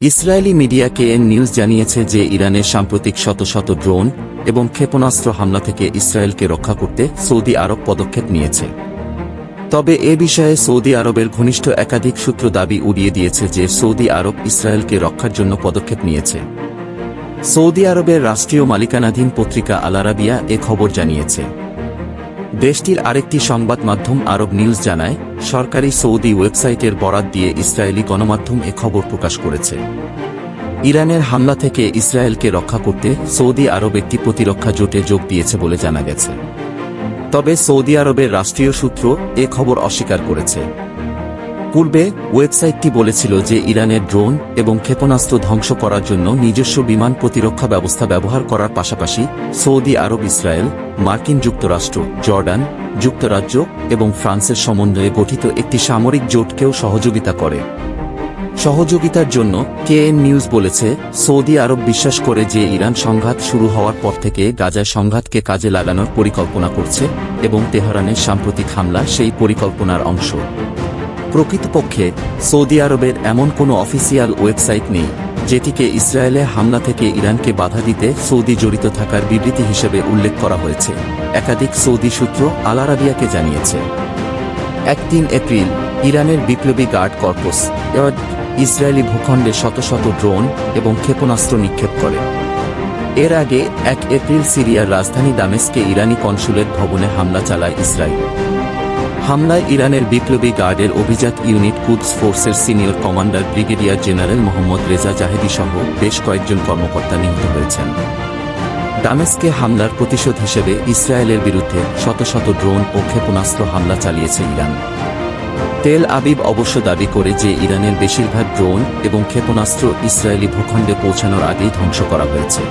Israeli media KN news জানিয়েছে যে ইরানের সাম্প্রতিক শত শত ড্রোন এবং ক্ষেপণাস্ত্র হামলা থেকে ইসরায়েলকে রক্ষা করতে সৌদি আরব পদক্ষেপ নিয়েছে। তবে এ বিষয়ে সৌদি আরবের ঘনিষ্ঠ একাধিক সূত্র দাবি উড়িয়ে দিয়েছে যে সৌদি আরব ইসরায়েলকে রক্ষার জন্য পদক্ষেপ নিয়েছে। সৌদি আরবের রাষ্ট্রীয় মালিকানাধীন পত্রিকা আল আরাবিয়া এ খবর জানিয়েছে। দেশটির আরেকটি সংবাদ মাধ্যম আরব নিউজ জানায়, সরকারি সৌদি ওয়েবসাইটের বরাত দিয়ে ইসরায়েলি গণমাধ্যম এ খবর প্রকাশ করেছে। ইরানের হামলা থেকে ইসরায়েলকে রক্ষা করতে সৌদি আরব একটি প্রতিরক্ষা জোটে যোগ দিয়েছে বলে জানা গেছে। তবে সৌদি আরবের রাষ্ট্রীয় সূত্র এ খবর অস্বীকার করেছে। পূর্বে ওয়েবসাইটটি বলেছিল যে ইরানের ড্রোন এবং ক্ষেপণাস্ত্র ধ্বংস করার জন্য নিজস্ব বিমান প্রতিরক্ষা ব্যবস্থা ব্যবহার করার পাশাপাশি সৌদি আরব, ইসরায়েল, মার্কিন যুক্তরাষ্ট্র, জর্ডান, যুক্তরাজ্য এবং ফ্রান্সের সমন্বয়ে গঠিত একটি সামরিক জোটকেও সহযোগিতা করে। সহযোগিতার জন্য কেএন নিউজ বলেছে, সৌদি আরব বিশ্বাস করে যে ইরান সংঘাত শুরু হওয়ার পর থেকে গাজায় সংঘাতকে কাজে লাগানোর পরিকল্পনা করছে এবং তেহরানের সাম্প্রতিক হামলা সেই পরিকল্পনার অংশ। প্রকৃতপক্ষে, সৌদি আরবের এমন কোনো অফিসিয়াল ওয়েবসাইট নেই, যেটিকে ইসরায়েলে হামলা থেকে ইরানকে বাধা দিতে সৌদি জড়িত থাকার বিবৃতি হিসেবে উল্লেখ করা হয়েছে, একাধিক সৌদি সূত্র আল আরাবিয়াকে জানিয়েছে। এক তিন এপ্রিল, ইরানের বিপ্লবী গার্ড কর্পস ইসরায়েলি ভূখণ্ডে শত শত ড্রোন এবং ক্ষেপণাস্ত্র নিক্ষেপ করে। এর আগে এক এপ্রিল সিরিয়ার রাজধানী দামেস্কে ইরানি কনসুলেট ভবনে হামলা চালায় ইসরায়েল। হামলায় ইরানের বিপ্লবী গার্ডের অভিজাত ইউনিট কুদস ফোর্সের senior commander brigadier general Mohammad Reza Zahedi সহ বেশ কয়েকজন কর্মকর্তা নিহত হয়েছেন। দামেস্কে হামলার প্রতিশোধ হিসেবে ইসরায়েলের বিরুদ্ধে শত শত ড্রোন ও ক্ষেপণাস্ত্র হামলা চালিয়েছে ইরান। তেল আবিব অবশ্য দাবি করে যে ইরানের বেশিরভাগ ড্রোন এবং ক্ষেপণাস্ত্র ইসরায়েলি ভূখণ্ডে পৌঁছানোর আগেই ধ্বংস করা হয়েছে।